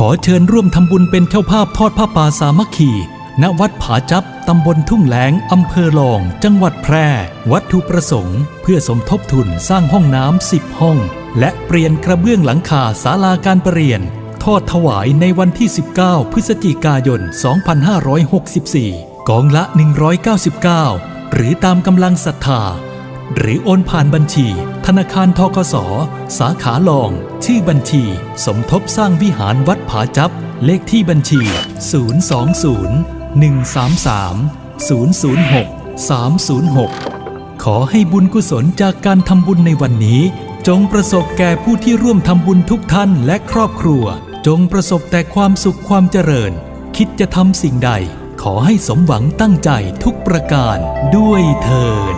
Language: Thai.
ขอเชิญร่วมทำบุญเป็นเจ้าภาพทอดผ้าป่าสามัคคี ณ วัดผาจับ ตำบลทุ่งแหลง อำเภอลอง จังหวัดแพร่ วัตถุประสงค์ เพื่อสมทบทุนสร้างห้องน้ำสิบห้อง และเปลี่ยนกระเบื้องหลังคาศาลาการประเรียน ทอดถวายในวันที่ 19 พฤศจิกายน 2564 กองละ 199 หรือตามกำลังศรัทธา หรือโอนผ่านบัญชี ธนาคารทกส สาขาลอง ชื่อบัญชี สมทบสร้างวิหารวัดผาจับ เลขที่บัญชี 020 133 006 306 ขอให้บุญกุศลจากการทำบุญในวันนี้ จงประสบแก่ผู้ที่ร่วมทำบุญทุกท่านและครอบครัว จงประสบแต่ความสุขความเจริญ คิดจะทำสิ่งใด ขอให้สมหวังตั้งใจทุกประการด้วยเทิน